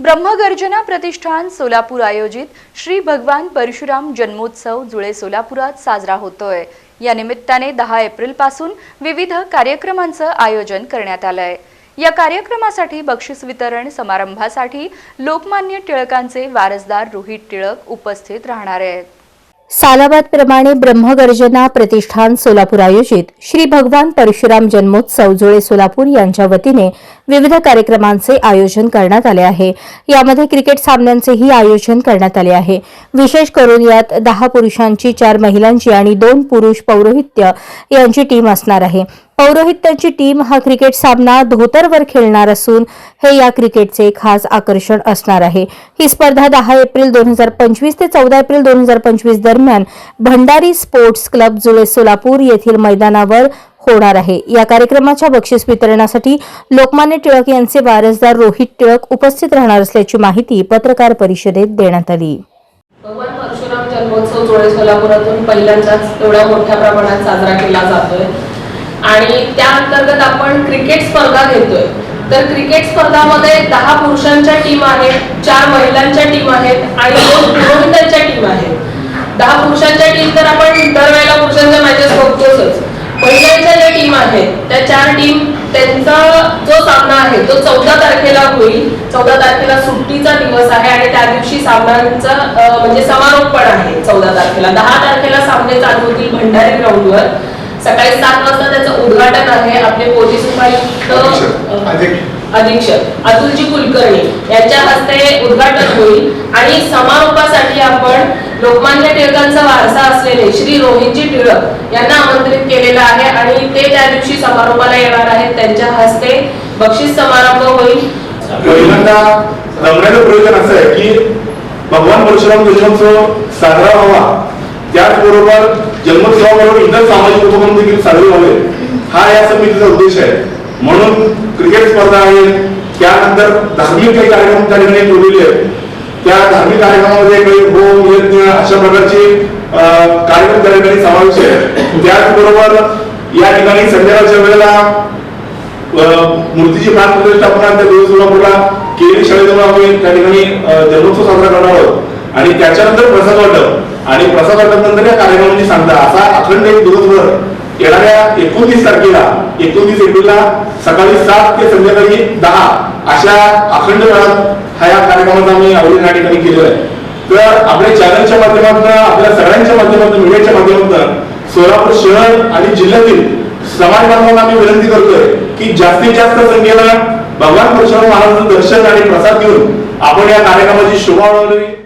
ब्रह्मगर्जना प्रतिष्ठान सोलापूर आयोजित श्री भगवान परशुराम जन्मोत्सव जुळे सोलापुरात साजरा होतोय. या निमित्ताने दहा एप्रिलपासून विविध कार्यक्रमांचं आयोजन करण्यात आलंय. या कार्यक्रमासाठी बक्षीस वितरण समारंभासाठी लोकमान्य टिळकांचे वारसदार रोहित टिळक उपस्थित राहणार आहेत. सालाबादप्रमाणे ब्रह्मगर्जना प्रतिष्ठान सोलापूर आयोजित श्री भगवान परशुराम जन्मोत्सव जुळे सोलापूर यांच्या वतीने विविध कार्यक्रमांचे आयोजन करण्यात आले आहे. यामध्ये क्रिकेट सामन्यांचेही आयोजन करण्यात आले आहे. विशेष करून यात दहा पुरुषांची चार महिलांची आणि दोन पुरुष पौरोहित्य यांची टीम असणार आहे. पौरोहित्यांची टीम हा क्रिकेट सामना धोतरवर खेळणार असून हे या क्रिकेटचे खास आकर्षण असणार आहे. ही स्पर्धा दहा एप्रिल दोन हजार पंचवीस ते चौदा एप्रिल दोन हजार पंचवीस दरम्यान भंडारी स्पोर्ट्स क्लब जुळे सोलापूर येथील मैदानावर होणार आहे. या कार्यक्रमाच्या बक्षीस वितरणासाठी लोकमान्य टिळक यांचे वारसदार रोहित टिळक उपस्थित राहणार असल्याची माहिती पत्रकार परिषदेत देण्यात आली. भगवान परशुराम जन्मोत्सव सोलापुरातून पहिल्यांदाच एवढ्या मोठ्या प्रमाणात साजरा केला जातोय. आणि त्या अंतर्गत आपण क्रिकेट स्पर्धा घेतोय. तर क्रिकेट स्पर्धामध्ये दहा पुरुषांच्या टीम आहेत चार महिलांच्या टीम आहेत आणि दोन पुरोहितांच्या टीम आहेत. दहा पुरुषांच्या टीम तर आपण दरवेळेला पुरुषांच्या मॅचेस बघतोच महिलांच्या ज्या टीम आहेत त्या चार टीम त्यांचा जो सामना आहे तो चौदा तारखेला होईल. चौदा तारखेला सुट्टीचा दिवस आहे आणि त्या दिवशी सामन्यांचा म्हणजे समारोप पण आहे चौदा तारखेला. दहा तारखेला सामने चालू होतील भंडारे ग्राउंडवर सकाळी सात वाजता त्याचं उद्घाटन आहे आपले पोलीस उपायुक्त अधीक्षक. अतुलजी कुलकर्णी यांच्या हस्ते उद्घाटन होईल. आणि समारोपासाठी आपण लोकमान्य टिळकांचा वारसा असलेले श्री रोहितजी टिळक यांना आमंत्रित केलेलं आहे. आणि ते त्या दिवशी समारोपाला येणार आहेत. त्यांच्या हस्ते बक्षीस समारंभ होईल. पहिल्यांदा रमण्याचं प्रयोजन असं आहे की भगवान परशुराम जन्मोत्सव साजरा व्हावा. त्याचबरोबर जन्मोत्सवाबरोबर इतर सामाजिक उपक्रम देखील साजरे व्हावे हा या समितीचा उद्देश आहे. म्हणून क्रिकेट स्पर्धा आहे. त्यानंतर धार्मिक काही कार्यक्रम त्या ठिकाणी ठेवलेले आहेत. त्या धार्मिक कार्यक्रमामध्ये काही होम यज्ञ अशा प्रकारचे कार्यक्रम त्या ठिकाणी समावेश आहे त्याचबरोबर या ठिकाणी संध्याकाळच्या वेळेला मूर्तीची प्राण प्रतिष्ठापना त्या दिवस सोलापूरला केली शाळेजवळ आम्ही त्या ठिकाणी जन्मोत्सव साजरा करणार आहोत. आणि त्याच्यानंतर प्रसाद वाटप. आणि प्रसाद वाटप नंतर या कार्यक्रमाने सांगता असा अखंड एक दिवसभर येणाऱ्या एकोणतीस तारखेला एकोणतीस एप्रिलला सकाळी सात ते संध्याकाळी दहा अशा अखंड वेळात हा या कार्यक्रमाचा आम्ही आयोजन या ठिकाणी केलेला आहे. तर आपल्या चॅनलच्या माध्यमातून आपल्या सगळ्यांच्या माध्यमातून मीडियाच्या माध्यमातून सोलापूर शहर आणि जिल्ह्यातील समाज बांधवांना आम्ही विनंती करतोय की जास्तीत जास्त संख्येला भगवान परशुराम महाराजांचं दर्शन आणि प्रसाद घेऊन आपण या कार्यक्रमाची शोभा वाढवली.